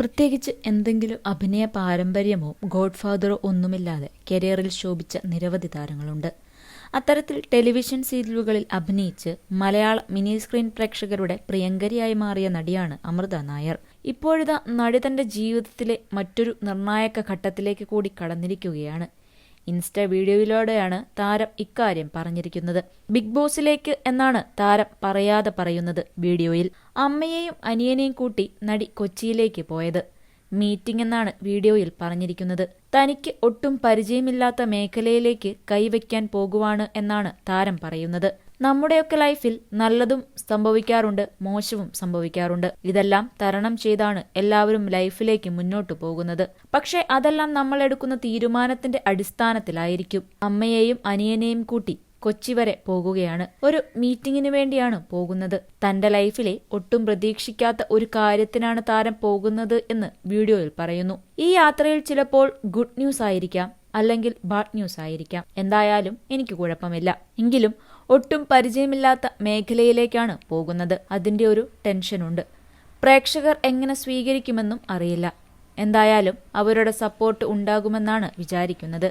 പ്രത്യേകിച്ച് എന്തെങ്കിലും അഭിനയ പാരമ്പര്യമോ ഗോഡ്ഫാദറോ ഒന്നുമില്ലാതെ കരിയറിൽ ശോഭിച്ച നിരവധി താരങ്ങളുണ്ട്. അത്തരത്തിൽ ടെലിവിഷൻ സീരിയലുകളിൽ അഭിനയിച്ച് മലയാള മിനി സ്ക്രീൻ പ്രേക്ഷകരുടെ പ്രിയങ്കരിയായി മാറിയ നടിയാണ് അമൃത നായർ. ഇപ്പോഴിതാ നടി തന്റെ ജീവിതത്തിലെ മറ്റൊരു നിർണായക ഘട്ടത്തിലേക്ക് കൂടി കടന്നിരിക്കുകയാണ്. ഇൻസ്റ്റ വീഡിയോയിലൂടെയാണ് താരം ഇക്കാര്യം പറഞ്ഞിരിക്കുന്നത്. ബിഗ് ബോസിലേക്ക് എന്നാണ് താരം പറയാതെ പറയുന്നത് വീഡിയോയിൽ. അമ്മയെയും അനിയനെയും കൂട്ടി നടി കൊച്ചിയിലേക്ക് പോയത്. മീറ്റിംഗ് എന്നാണ് വീഡിയോയിൽ പറഞ്ഞിരിക്കുന്നത്. തനിക്ക് ഒട്ടും പരിചയമില്ലാത്ത മേഖലയിലേക്ക് കൈവയ്ക്കാൻ പോകുവാണ് എന്നാണ് താരം പറയുന്നത്. നമ്മുടെയൊക്കെ ലൈഫിൽ നല്ലതും സംഭവിക്കാറുണ്ട് മോശവും സംഭവിക്കാറുണ്ട്. ഇതെല്ലാം തരണം ചെയ്താണ് എല്ലാവരും ലൈഫിലേക്ക് മുന്നോട്ടു പോകുന്നത്. പക്ഷേ അതെല്ലാം നമ്മൾ എടുക്കുന്ന തീരുമാനത്തിന്റെ അടിസ്ഥാനത്തിലായിരിക്കും. അമ്മയെയും അനിയനെയും കൂട്ടി കൊച്ചി വരെ പോകുകയാണ്. ഒരു മീറ്റിംഗിന് വേണ്ടിയാണ് പോകുന്നത്. തന്റെ ലൈഫിലെ ഒട്ടും പ്രതീക്ഷിക്കാത്ത ഒരു കാര്യത്തിനാണ് താരം പോകുന്നത് എന്ന് വീഡിയോയിൽ പറയുന്നു. ഈ യാത്രയിൽ ചിലപ്പോൾ ഗുഡ് ന്യൂസ് ആയിരിക്കാം അല്ലെങ്കിൽ ബാഡ് ന്യൂസ് ആയിരിക്കാം. എന്തായാലും എനിക്ക് കുഴപ്പമില്ല. എങ്കിലും ഒട്ടും പരിചയമില്ലാത്ത മേഖലയിലേക്കാണ് പോകുന്നത്. അതിന്റെ ഒരു ടെൻഷനുണ്ട്. പ്രേക്ഷകർ എങ്ങനെ സ്വീകരിക്കുമെന്നും അറിയില്ല. എന്തായാലും അവരുടെ സപ്പോർട്ട് ഉണ്ടാകുമെന്നാണ് വിചാരിക്കുന്നത്.